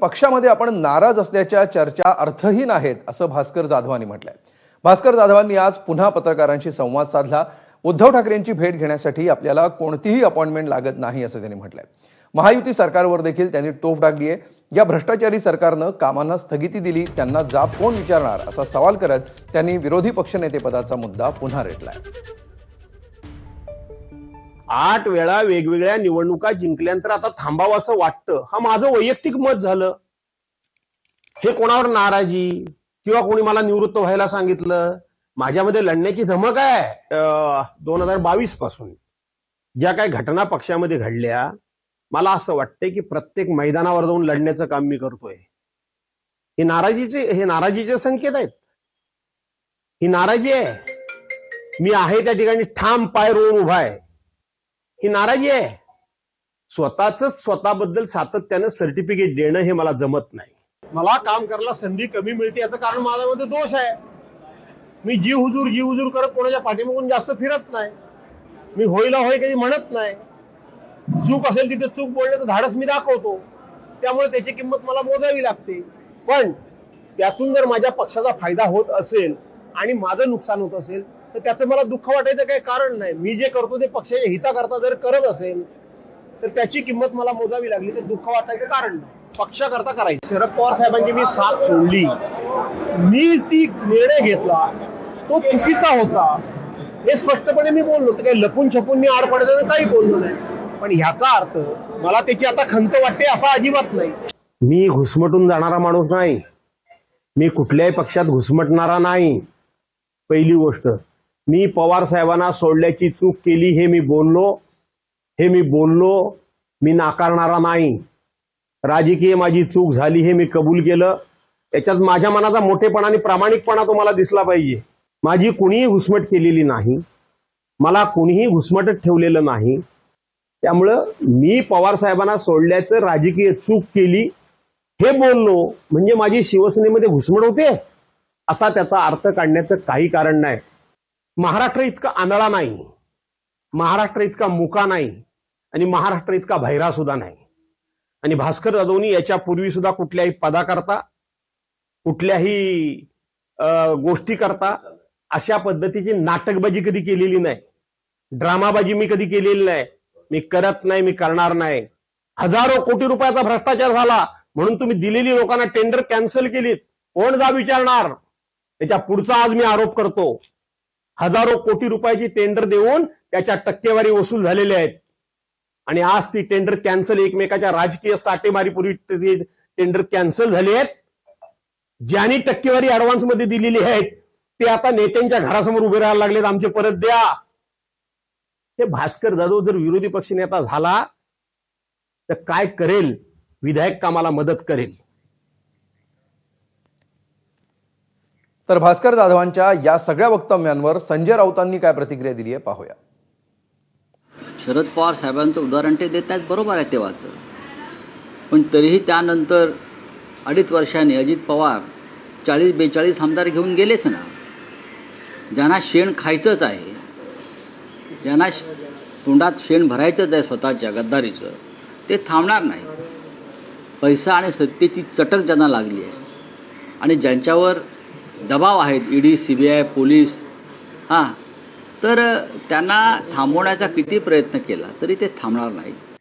पक्षामध्ये आपण नाराज असल्याच्या चर्चा अर्थहीन आहेत असं भास्कर जाधवांनी म्हटलंय. भास्कर जाधवांनी आज पुन्हा पत्रकारांशी संवाद साधला. उद्धव ठाकरेंची भेट घेण्यासाठी आपल्याला कोणतीही अपॉइंटमेंट लागत नाही असं त्यांनी म्हटलंय. महायुती सरकारवर देखील त्यांनी टोफ टाकली आहे या भ्रष्टाचारी सरकारनं कामांना स्थगिती दिली त्यांना जाब कोण विचारणार असा सवाल करत त्यांनी विरोधी पक्षनेतेपदाचा मुद्दा पुन्हा रेटलाय. आठ वेळा वेगवेगळ्या निवडणुका जिंकल्यानंतर आता थांबावं असं वाटतं. हा माझं वैयक्तिक मत झालं. हे कोणावर नाराजी? किंवा कोणी मला निवृत्त व्हायला सांगितलं? माझ्यामध्ये लढण्याची धमक आहे दोन हजार बावीसपासून. ज्या काही घटना पक्षामध्ये घडल्या मला असं वाटतंय की प्रत्येक मैदानावर जाऊन लढण्याचं काम मी करतोय. हे नाराजीचे हे नाराजीचे संकेत आहेत. ही नाराजी आहे. मी आहे त्या ठिकाणी ठाम पाय रोवून उभा आहे. ही नाराजी आहे. स्वतःच स्वतःबद्दल सातत्यानं सर्टिफिकेट देणं हे मला जमत नाही. मला काम करायला संधी कमी मिळते याचं कारण माझ्यामध्ये दोष आहे. मी जी हुजूर जी हुजूर करत कोणाच्या पाठीमागून जास्त फिरत नाही. मी होईला होय काही म्हणत नाही. चूक असेल तिथे चूक बोलण्याचं धाडस मी दाखवतो. त्यामुळे त्याची किंमत मला मोजावी लागते. पण त्यातून जर माझ्या पक्षाचा फायदा होत असेल आणि माझं नुकसान होत असेल तर त्याचं मला दुःख वाटायचं काही कारण नाही. मी जे करतो ते पक्षाच्या हिताकरता जर करत असेल तर त्याची किंमत मला मोजावी लागली तर दुःख वाटायचं कारण नाही. पक्षाकरता करायचं. शरद पवार साहेबांची मी साथ सोडली. मी ती निर्णय घेतला. तो चुकीचा होता. हे स्पष्टपणे मी बोललो. तर काही लपून छपून मी आड पडत काही बोललो नाही. पण ह्याचा अर्थ मला त्याची आता खंत वाटते असा अजिबात नाही. मी घुसमटून जाणारा माणूस नाही. मी कुठल्याही पक्षात घुसमटणारा नाही. पहिली गोष्ट. मी पवार साहेबांना सोडल्याची चूक केली हे मी बोललो. हे मी बोललो. मी नाकारणारा नाही. राजकीय माझी चूक झाली हे मी कबूल केलं. याच्यात माझ्या मनाचा मोठेपणा आणि प्रामाणिकपणा तुम्हाला दिसला पाहिजे. माझी कुणीही घुसमट केलेली नाही. मला कुणीही घुसमटत ठेवलेलं नाही. त्यामुळं मी पवार साहेबांना सोडल्याचं राजकीय चूक केली. हे बोललो म्हणजे माझी शिवसेनेमध्ये घुसमट होते असा त्याचा अर्थ काढण्याचं काही कारण नाही. महाराष्ट्र इतका आंधळा नाही. महाराष्ट्र इतका मुका नाही. आणि महाराष्ट्र इतका भैरा सुद्धा नाही. आणि भास्कर जाधवनी याच्यापूर्वी सुद्धा कुठल्याही पदाकरता कुठल्याही अं, गोष्टी करता अशा पद्धतीची नाटकबाजी कधी केलेली नाही. ड्रामाबाजी मी कधी केलेली नाही. मी करत नाही मी करणार नाही. हजारो कोटी रुपयाचा भ्रष्टाचार झाला. म्हणून तुम्ही दिलेली लोकांना टेंडर कॅन्सल केलीत. कोण जा विचारणार? त्याच्या पुढचा आज मी आरोप करतो. हजारो कोटी रुपयाची टेंडर देऊन त्याच्या टक्केवारी वसूल झालेले आहेत. आणि आज ती टेंडर कॅन्सल एकमेकाच्या राजकीय साठेमारीपूर्वी ती टेंडर कॅन्सल झाली आहेत. ज्यांनी टक्केवारी ऍडव्हान्समध्ये दिलेली आहेत ते आता नेत्यांच्या घरासमोर उभे राहायला लागलेत. आमचे परत द्या. हे भास्कर जाधव जर विरोधी पक्ष नेता झाला तर काय करेल? विधायक कामाला मदत करेल. तर भास्कर जाधवांच्या या सगळ्या वक्तव्यांवर संजय राऊतांनी काय प्रतिक्रिया दिली आहे पाहूया. शरद पवार साहेबांचं उदाहरण ते देत आहेत बरोबर आहे तेव्हाचं. पण तरीही त्यानंतर अडीच वर्षांनी अजित पवार चाळीस बेचाळीस आमदार घेऊन गेलेच ना. ज्यांना शेण खायचंच आहे ज्यांना तोंडात शेण भरायचंच आहे स्वतःच्या गद्दारीचं ते थांबणार नाही पैसा आणि सत्तेची चटक ज्यांना लागली आहे आणि ज्यांच्यावर दबाव आहेत ED C B I police हां. तर त्यांना थांबवण्याचा किती प्रयत्न केला तरी ते थांबणार नाहीत.